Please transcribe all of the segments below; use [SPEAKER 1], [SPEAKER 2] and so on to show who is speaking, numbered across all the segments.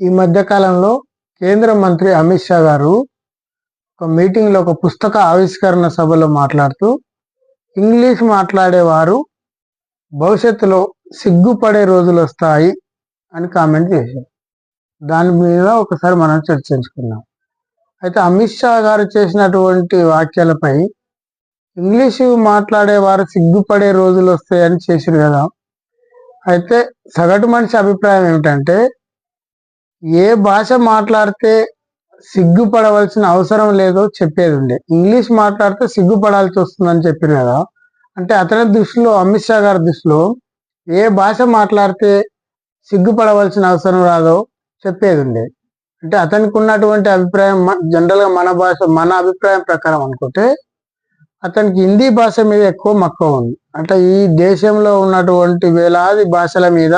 [SPEAKER 1] ఈ మధ్య కాలంలో కేంద్ర మంత్రి అమిత్ షా గారు ఒక మీటింగ్లో ఒక పుస్తక ఆవిష్కరణ సభలో మాట్లాడుతూ ఇంగ్లీష్ మాట్లాడేవారు భవిష్యత్తులో సిగ్గుపడే రోజులు వస్తాయి అని కామెంట్ చేశారు. దాని మీద ఒకసారి మనం చర్చించుకున్నాం అయితే అమిత్ షా గారు చేసినటువంటి వాక్యాలపై ఇంగ్లీషు మాట్లాడేవారు సిగ్గుపడే రోజులు వస్తాయని చేశారు కదా. అయితే సగటు మనిషి అభిప్రాయం ఏమిటంటే ఏ భాష మాట్లాడితే సిగ్గుపడవలసిన అవసరం లేదో చెప్పేది ఉండే ఇంగ్లీష్ మాట్లాడితే సిగ్గుపడాల్సి వస్తుందని చెప్పిన కదా. అంటే అతని దృష్టిలో అమిత్ షా గారి దృష్టిలో ఏ భాష మాట్లాడితే సిగ్గుపడవలసిన అవసరం రాదో చెప్పేది ఉండే అంటే అతనికి ఉన్నటువంటి అభిప్రాయం జనరల్గా మన భాష మన అభిప్రాయం ప్రకారం అనుకుంటే అతనికి హిందీ భాష మీద ఎక్కువ మక్కువ ఉంది. అంటే ఈ దేశంలో ఉన్నటువంటి వేలాది భాషల మీద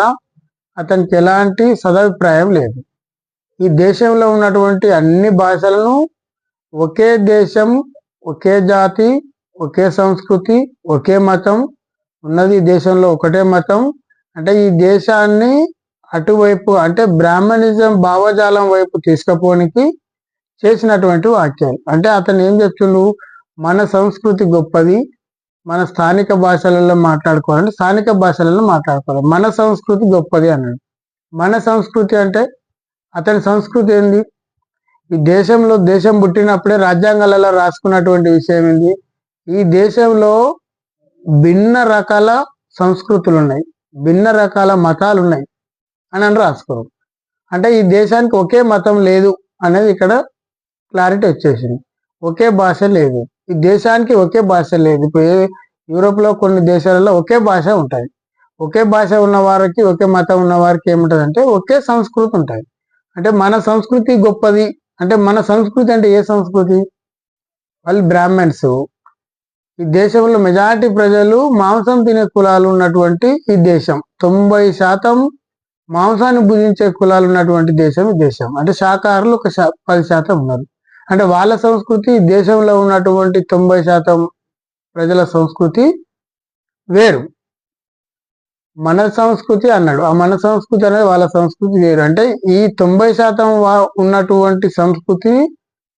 [SPEAKER 1] అతనికి ఎలాంటి సదభిప్రాయం లేదు. ఈ దేశంలో ఉన్నటువంటి అన్ని భాషలను ఒకే దేశం ఒకే జాతి ఒకే సంస్కృతి ఒకే మతం ఉన్నది ఈ దేశంలో ఒకటే మతం. అంటే ఈ దేశాన్ని అటువైపు అంటే బ్రాహ్మణిజం భావజాలం వైపు తీసుకపోనికి చేసినటువంటి వాక్యాలు. అంటే అతను ఏం చెప్తుండు? మన సంస్కృతి గొప్పది మన స్థానిక భాషలలో మాట్లాడుకోవాలంటే స్థానిక భాషలలో మాట్లాడుకోవాలి. మన సంస్కృతి గొప్పది అన్నాడు. మన సంస్కృతి అంటే అతని సంస్కృతి ఏంది? ఈ దేశంలో దేశం పుట్టినప్పుడే రాజ్యాంగాలలో రాసుకున్నటువంటి విషయం ఏంది? ఈ దేశంలో భిన్న రకాల సంస్కృతులు ఉన్నాయి భిన్న రకాల మతాలు ఉన్నాయి అని అని రాసుకోరు. అంటే ఈ దేశానికి ఒకే మతం లేదు అనేది ఇక్కడ క్లారిటీ వచ్చేసింది. ఒకే భాష లేదు. ఈ దేశానికి ఒకే భాష లేదు. ఇప్పుడు యూరోప్లో కొన్ని దేశాలలో ఒకే భాష ఉంటుంది ఒకే భాష ఉన్న వారికి ఒకే మతం ఉన్న వారికి ఏముంటుంది ఒకే సంస్కృతి ఉంటుంది అంటే మన సంస్కృతి గొప్పది. అంటే మన సంస్కృతి అంటే ఏ సంస్కృతి? వాళ్ళు బ్రాహ్మణ్స్. ఈ దేశంలో మెజారిటీ ప్రజలు మాంసం తినే కులాలు ఉన్నటువంటి ఈ దేశం. తొంభై శాతం మాంసాన్ని భుజించే కులాలు ఉన్నటువంటి దేశం ఈ దేశం. అంటే శాకాహారులు ఒక పది శాతం ఉన్నారు. అంటే వాళ్ళ సంస్కృతి దేశంలో ఉన్నటువంటి తొంభై శాతం ప్రజల సంస్కృతి వేరు. మన సంస్కృతి అన్నాడు. ఆ మన సంస్కృతి అనేది వాళ్ళ సంస్కృతి వేరు. అంటే ఈ తొంభై శాతం ఉన్నటువంటి సంస్కృతి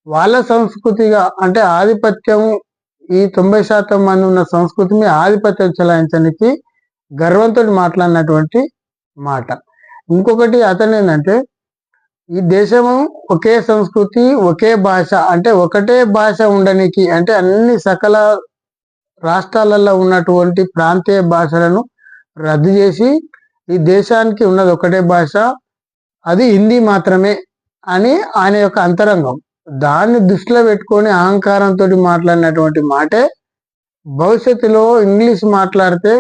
[SPEAKER 1] వాళ్ళ సంస్కృతిగా అంటే ఆధిపత్యం ఈ తొంభై శాతం మంది ఉన్న సంస్కృతిని ఆధిపత్యం చెలాయించడానికి గర్వంతో మాట్లాడినటువంటి మాట. ఇంకొకటి అతను ఏంటంటే ఈ దేశము ఒకే సంస్కృతి ఒకే భాష అంటే ఒకటే భాష ఉండనికి అంటే అన్ని సకల రాష్ట్రాలలో ఉన్నటువంటి ప్రాంతీయ భాషలను రద్దు చేసి ఈ దేశానికి ఉన్నది ఒకటే భాష అది హిందీ మాత్రమే అని ఆయన యొక్క అంతరంగం. దాన్ని దృష్టిలో పెట్టుకొని అహంకారంతో మాట్లాడినటువంటి మాటే భవిష్యత్తులో ఇంగ్లీష్ మాట్లాడితే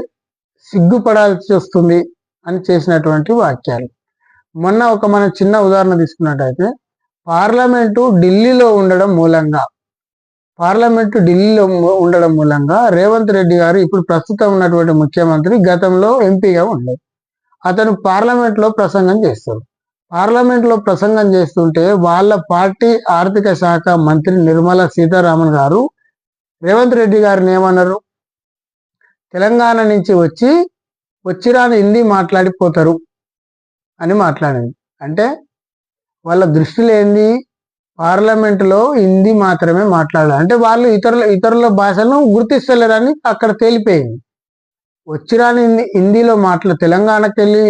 [SPEAKER 1] సిగ్గుపడాల్సి వస్తుంది అని చేసినటువంటి వాక్యాలు. మొన్న ఒక మన చిన్న ఉదాహరణ తీసుకున్నట్టయితే పార్లమెంటు ఢిల్లీలో ఉండడం మూలంగా పార్లమెంటు ఢిల్లీలో ఉండడం మూలంగా రేవంత్ రెడ్డి గారు ఇప్పుడు ప్రస్తుతం ఉన్నటువంటి ముఖ్యమంత్రి గతంలో ఎంపీగా ఉండేది అతను పార్లమెంట్లో ప్రసంగం చేస్తారు పార్లమెంట్లో ప్రసంగం చేస్తుంటే వాళ్ళ పార్టీ ఆర్థిక శాఖ మంత్రి నిర్మలా సీతారామన్ గారు రేవంత్ రెడ్డి గారిని ఏమన్నారు? తెలంగాణ నుంచి వచ్చి వచ్చిరాని హిందీ మాట్లాడిపోతారు అని మాట్లాడింది అంటే వాళ్ళ దృష్టిలో ఏంది పార్లమెంటులో హిందీ మాత్రమే మాట్లాడాలి. అంటే వాళ్ళు ఇతరుల ఇతరుల భాషలను గుర్తిస్తలేరని అక్కడ తేలిపోయింది. వచ్చిరాని హిందీలో మాట్లా తెలంగాణకి వెళ్ళి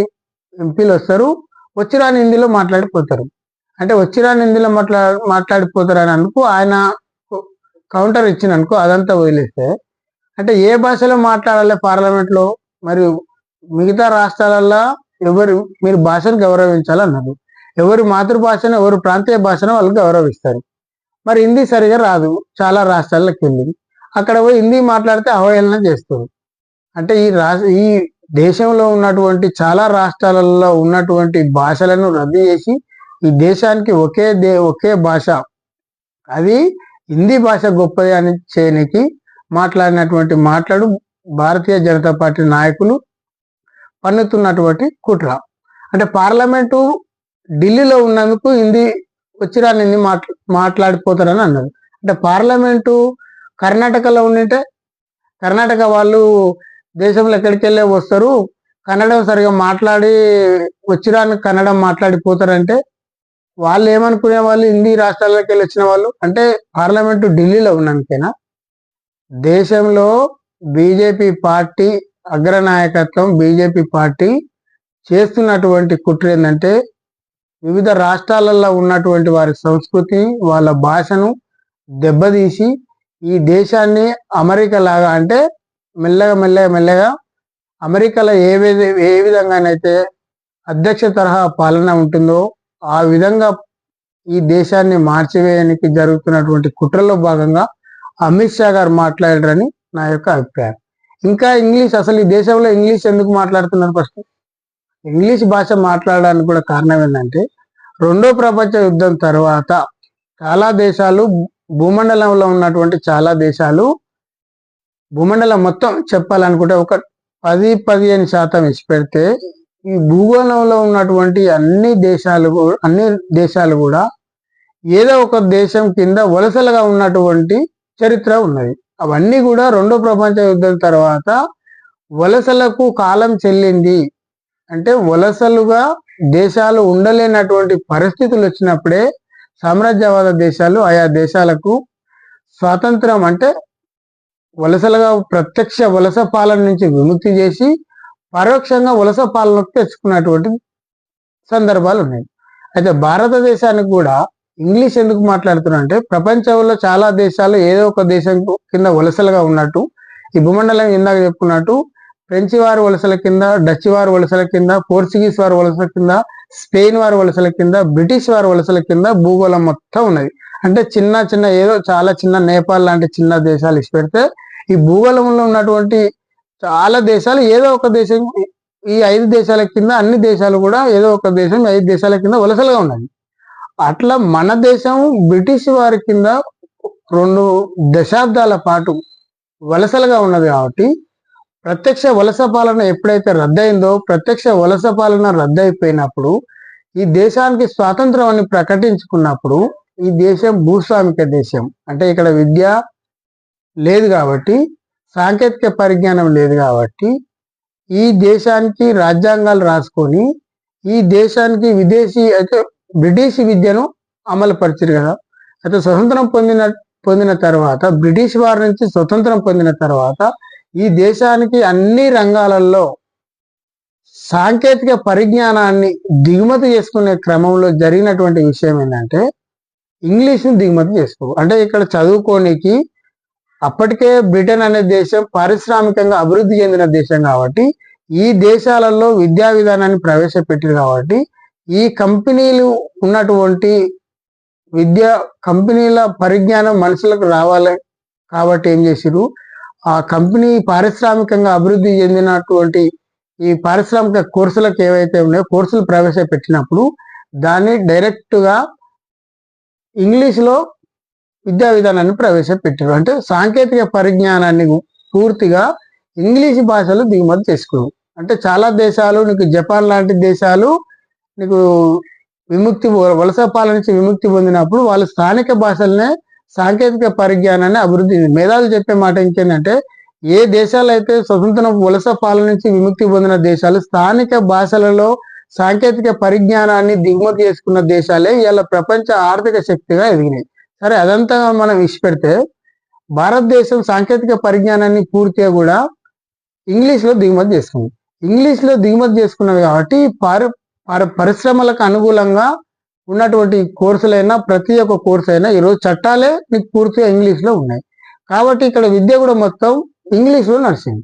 [SPEAKER 1] ఎంపీలు వస్తారు వచ్చిరాని హిందీలో మాట్లాడిపోతారు. అంటే వచ్చిరాని హిందీలో మాట్లా మాట్లాడిపోతారు అని అనుకో ఆయన కౌంటర్ ఇచ్చిననుకో అదంతా వదిలేస్తే అంటే ఏ భాషలో మాట్లాడాలి పార్లమెంట్లో? మరియు మిగతా రాష్ట్రాలల్లో ఎవరు మీరు భాషను గౌరవించాలన్నారు. ఎవరి మాతృభాషను ఎవరు ప్రాంతీయ భాషను వాళ్ళు గౌరవిస్తారు. మరి హిందీ సరిగా రాదు. చాలా రాష్ట్రాలకు వెళ్ళి అక్కడ పోయి హిందీ మాట్లాడితే అవహేళన చేస్తుంది అంటే ఈ రా ఈ దేశంలో ఉన్నటువంటి చాలా రాష్ట్రాలలో ఉన్నటువంటి భాషలను రద్దు చేసి ఈ దేశానికి ఒకే దే ఒకే భాష. అది హిందీ భాష గొప్పది అని చేయనికి మాట్లాడినటువంటి మాట్లాడు భారతీయ జనతా పార్టీ నాయకులు పన్నుతున్నటువంటి కుట్ర. అంటే పార్లమెంటు ఢిల్లీలో ఉన్నందుకు హిందీ వచ్చిరాని హిందీ మాట్లా మాట్లాడిపోతారని అన్నారు. అంటే పార్లమెంటు కర్ణాటకలో ఉండింటే కర్ణాటక వాళ్ళు దేశంలో ఎక్కడికి వెళ్ళే వస్తారు కన్నడం సరిగా మాట్లాడి వచ్చిరాని కన్నడం మాట్లాడిపోతారంటే వాళ్ళు ఏమనుకునే వాళ్ళు హిందీ రాష్ట్రాలకు వెళ్ళి వచ్చిన వాళ్ళు? అంటే పార్లమెంటు ఢిల్లీలో ఉన్నానికైనా దేశంలో బీజేపీ పార్టీ అగ్రనాయకత్వం బీజేపీ పార్టీ చేస్తున్నటువంటి కుట్ర ఏంటంటే వివిధ రాష్ట్రాలలో ఉన్నటువంటి వారి సంస్కృతి వాళ్ళ భాషను దెబ్బతీసి ఈ దేశాన్ని అమెరికా లాగా అంటే మెల్లగా మెల్లగా మెల్లగా అమెరికాలో ఏ ఏ విధంగానైతే అధ్యక్ష తరహా పాలన ఉంటుందో ఆ విధంగా ఈ దేశాన్ని మార్చివేయడానికి జరుగుతున్నటువంటి కుట్రలో భాగంగా అమిత్ షా గారు మాట్లాడారని నా యొక్క అభిప్రాయం. ఇంకా ఇంగ్లీష్ అసలు ఈ దేశంలో ఇంగ్లీష్ ఎందుకు మాట్లాడుతున్నారు ఫస్ట్? ఇంగ్లీష్ భాష మాట్లాడడానికి కూడా కారణం ఏంటంటే రెండో ప్రపంచ యుద్ధం తర్వాత చాలా దేశాలు భూమండలంలో ఉన్నటువంటి చాలా దేశాలు భూమండలం మొత్తం చెప్పాలనుకుంటే ఒక పది పదిహేను శాతం ఇచ్చి పెడితే ఈ భూగోళంలో ఉన్నటువంటి అన్ని దేశాలు అన్ని దేశాలు కూడా ఏదో ఒక దేశం కింద వలసలుగా ఉన్నటువంటి చరిత్ర ఉన్నది. అవన్నీ కూడా రెండో ప్రపంచ యుద్ధం తర్వాత వలసలకు కాలం చెల్లింది. అంటే వలసలుగా దేశాలు ఉండలేనటువంటి పరిస్థితులు వచ్చినప్పుడే సామ్రాజ్యవాద దేశాలు ఆయా దేశాలకు స్వాతంత్రం అంటే వలసలుగా ప్రత్యక్ష వలస పాలన నుంచి విముక్తి చేసి పరోక్షంగా వలస పాలనకు తెచ్చుకున్నటువంటి సందర్భాలు ఉన్నాయి. అయితే భారతదేశానికి కూడా ఇంగ్లీష్ ఎందుకు మాట్లాడుతున్నా అంటే ప్రపంచంలో చాలా దేశాలు ఏదో ఒక దేశం కింద వలసలుగా ఉన్నట్టు ఈ భూమండలం ఇందాక చెప్పుకున్నట్టు ఫ్రెంచి వారి వలసల కింద డచ్ వారి వలసల కింద పోర్చుగీస్ వారి వలసల కింద స్పెయిన్ వారి వలసల కింద బ్రిటిష్ వారి వలసల కింద భూగోళం మొత్తం ఉన్నది. అంటే చిన్న చిన్న ఏదో చాలా చిన్న నేపాల్ లాంటి చిన్న దేశాలు ఇచ్చి పెడితే ఈ భూగోళంలో ఉన్నటువంటి చాలా దేశాలు ఏదో ఒక దేశం ఈ ఐదు దేశాల కింద అన్ని దేశాలు కూడా ఏదో ఒక దేశం ఐదు దేశాల కింద వలసలుగా ఉన్నది. అట్లా మన దేశం బ్రిటిష్ వారి కింద రెండు దశాబ్దాల పాటు వలసలుగా ఉన్నది కాబట్టి ప్రత్యక్ష వలస పాలన ఎప్పుడైతే రద్దయిందో ప్రత్యక్ష వలస పాలన రద్దయిపోయినప్పుడు ఈ దేశానికి స్వాతంత్రం అని ప్రకటించుకున్నప్పుడు ఈ దేశం భూస్వామిక దేశం. అంటే ఇక్కడ విద్య లేదు కాబట్టి సాంకేతిక పరిజ్ఞానం లేదు కాబట్టి ఈ దేశానికి రాజ్యాంగాలు రాసుకొని ఈ దేశానికి విదేశీ అయితే బ్రిటిష్ విద్యను అమలు పరిచారు కదా. అయితే స్వతంత్రం పొందిన పొందిన తర్వాత బ్రిటిష్ వారి నుంచి స్వతంత్రం పొందిన తర్వాత ఈ దేశానికి అన్ని రంగాలలో సాంకేతిక పరిజ్ఞానాన్ని దిగుమతి చేసుకునే క్రమంలో జరిగినటువంటి విషయం ఏంటంటే ఇంగ్లీష్ను దిగుమతి చేసుకో. అంటే ఇక్కడ చదువుకోనికి అప్పటికే బ్రిటన్ అనే దేశం పారిశ్రామికంగా అభివృద్ధి చెందిన దేశం కాబట్టి ఈ దేశాలలో విద్యా విధానాన్ని ప్రవేశపెట్టారు కాబట్టి ఈ కంపెనీలు ఉన్నటువంటి విద్యా కంపెనీల పరిజ్ఞానం మనుషులకు రావాలి కాబట్టి ఏం చేసిరు ఆ కంపెనీ పారిశ్రామికంగా అభివృద్ధి చెందినటువంటి ఈ పారిశ్రామిక కోర్సులకు ఏవైతే ఉన్నాయో కోర్సులు ప్రవేశపెట్టినప్పుడు దాన్ని డైరెక్ట్గా ఇంగ్లీష్లో విద్యా విధానాన్ని ప్రవేశపెట్టారు. అంటే సాంకేతిక పరిజ్ఞానాన్ని పూర్తిగా ఇంగ్లీష్ భాషలో దిగుమతి చేసుకున్నాం అంటే చాలా దేశాలు నీకు జపాన్ లాంటి దేశాలు నీకు విముక్తి వలస పాలన నుంచి విముక్తి పొందినప్పుడు వాళ్ళు స్థానిక భాషలనే సాంకేతిక పరిజ్ఞానాన్ని అభివృద్ధి మేధావులు చెప్పే మాట ఇంకేంటంటే ఏ దేశాలు అయితే స్వతంత్రం వలస పాలన నుంచి విముక్తి పొందిన దేశాలు స్థానిక భాషలలో సాంకేతిక పరిజ్ఞానాన్ని దిగుమతి చేసుకున్న దేశాలే ఇవాళ ప్రపంచ ఆర్థిక శక్తిగా ఎదిగినాయి. సరే అదంతా మనం విడిచిపెడితే భారతదేశం సాంకేతిక పరిజ్ఞానాన్ని పూర్తిగా కూడా ఇంగ్లీష్లో దిగుమతి చేసుకుంది. ఇంగ్లీష్లో దిగుమతి చేసుకున్నది కాబట్టి పారి పరి- పరిశ్రమలకు అనుకూలంగా ఉన్నటువంటి కోర్సులైనా ప్రతి ఒక్క కోర్సు అయినా ఈరోజు చట్టాలే నీకు పూర్తిగా ఇంగ్లీష్లో ఉన్నాయి. కాబట్టి ఇక్కడ విద్య కూడా మొత్తం ఇంగ్లీష్లో నడిచింది.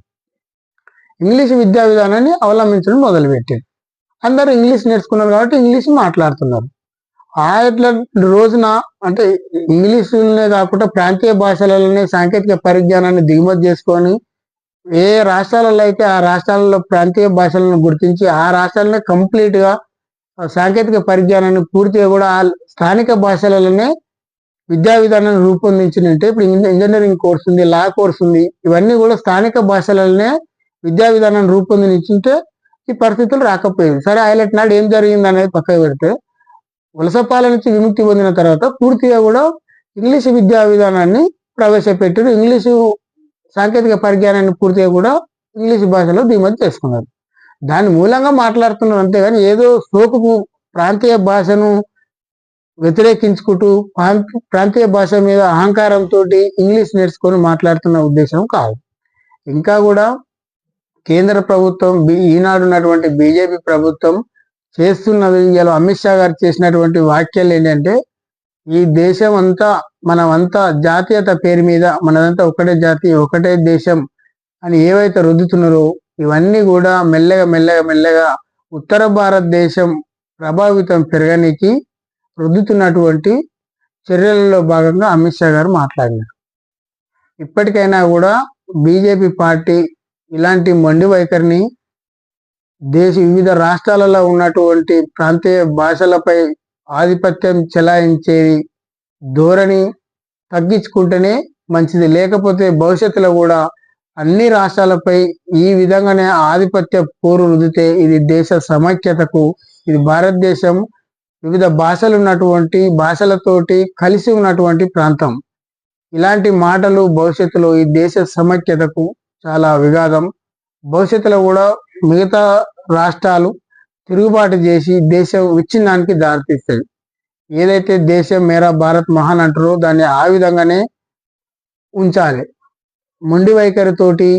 [SPEAKER 1] ఇంగ్లీష్ విద్యా విధానాన్ని అవలంబించడం మొదలుపెట్టారు. అందరూ ఇంగ్లీష్ నేర్చుకున్నారు కాబట్టి ఇంగ్లీష్ మాట్లాడుతున్నారు. ఆ ఇట్లా రోజున అంటే ఇంగ్లీషులనే కాకుండా ప్రాంతీయ భాషలలోనే సాంకేతిక పరిజ్ఞానాన్ని దిగుమతి చేసుకొని ఏ రాష్ట్రాలలో అయితే ఆ రాష్ట్రాలలో ప్రాంతీయ భాషలను గుర్తించి ఆ రాష్ట్రాలనే కంప్లీట్గా సాంకేతిక పరిజ్ఞానాన్ని పూర్తిగా కూడా స్థానిక భాషలలోనే విద్యా విధానాన్ని రూపొందించినట్టే ఇప్పుడు ఇంజనీరింగ్ కోర్స్ ఉంది లా కోర్స్ ఉంది ఇవన్నీ కూడా స్థానిక భాషలలోనే విద్యా విధానాన్ని రూపొందించుంటే ఈ పరిస్థితులు రాకపోయేవి. సరే హైలైట్ నాడు ఏం జరిగింది అనేది పక్కకు పెడితే వలసపాల నుంచి విముక్తి పొందిన తర్వాత పూర్తిగా కూడా ఇంగ్లీష్ విద్యా విధానాన్ని ప్రవేశపెట్టారు. ఇంగ్లీషు సాంకేతిక పరిజ్ఞానాన్ని పూర్తిగా కూడా ఇంగ్లీష్ భాషలో దిగుమతి చేసుకున్నారు. దాని మూలంగా మాట్లాడుతున్నాం అంతేగాని ఏదో సోకుకు ప్రాంతీయ భాషను వ్యతిరేకించుకుంటూ ప్రాంతీయ భాష మీద అహంకారంతో ఇంగ్లీష్ నేర్చుకొని మాట్లాడుతున్న ఉద్దేశం కాదు. ఇంకా కూడా కేంద్ర ప్రభుత్వం బి- ఈనాడు ఉన్నటువంటి బీజేపీ ప్రభుత్వం చేస్తున్నది ఇలా అమిత్ షా గారు చేసినటువంటి వ్యాఖ్యలు ఏంటంటే ఈ దేశం అంతా మనమంతా జాతీయత పేరు మీద మనదంతా ఒకటే జాతి ఒకటే దేశం అని ఏవైతే రుద్దుతున్నారో ఇవన్నీ కూడా మెల్లగా మెల్లగా మెల్లగా ఉత్తర భారతదేశం ప్రభావితం పెరగనికి రుద్దుతున్నటువంటి చర్యలలో భాగంగా అమిత్ షా గారు మాట్లాడినారు. ఇప్పటికైనా కూడా బీజేపీ పార్టీ ఇలాంటి మొండి వైఖరిని దేశ వివిధ రాష్ట్రాలలో ఉన్నటువంటి ప్రాంతీయ భాషలపై ఆధిపత్యం చెలాయించేది ధోరణి తగ్గించుకుంటేనే మంచిది. లేకపోతే భవిష్యత్తులో కూడా అన్ని రాష్ట్రాలపై ఈ విధంగానే ఆధిపత్య పోరు రుదితే ఇది దేశ సమైక్యతకు ఇది భారతదేశం వివిధ భాషలు ఉన్నటువంటి భాషలతోటి కలిసి ఉన్నటువంటి ప్రాంతం. ఇలాంటి మాటలు భవిష్యత్తులో ఈ దేశ సమైక్యతకు చాలా విఘాతం. భవిష్యత్తులో కూడా మిగతా రాష్ట్రాలు తిరుగుబాటు చేసి దేశం విచ్ఛిన్నానికి దారితీస్తాయి. ఏదైతే దేశం మేరా భారత్ మహాన్ అంటారో దాన్ని ఆ విధంగానే ఉంచాలి. మొండి వైఖరితోటి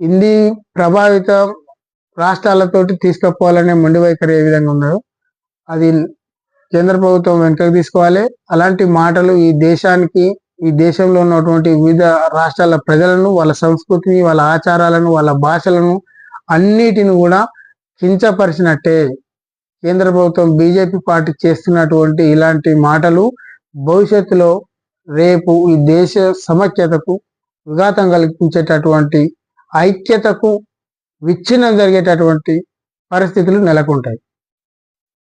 [SPEAKER 1] హిందీ ప్రభావిత రాష్ట్రాలతోటి తీసుకుపోవాలనే మొండి వైఖరి ఏ విధంగా ఉన్నదో అది కేంద్ర ప్రభుత్వం వెనుకకు తీసుకోవాలి. అలాంటి మాటలు ఈ దేశానికి ఈ దేశంలో ఉన్నటువంటి వివిధ రాష్ట్రాల ప్రజలను వాళ్ళ సంస్కృతిని వాళ్ళ ఆచారాలను వాళ్ళ భాషలను అన్నిటిని కూడా కించపరిచినట్టే కేంద్ర ప్రభుత్వం బీజేపీ పార్టీ చేస్తున్నటువంటి ఇలాంటి మాటలు భవిష్యత్తులో రేపు ఈ దేశ సమైక్యతకు విఘాతం కల్పించేటటువంటి ఐక్యతకు విచ్ఛిన్నం జరిగేటటువంటి పరిస్థితులు నెలకొంటాయి.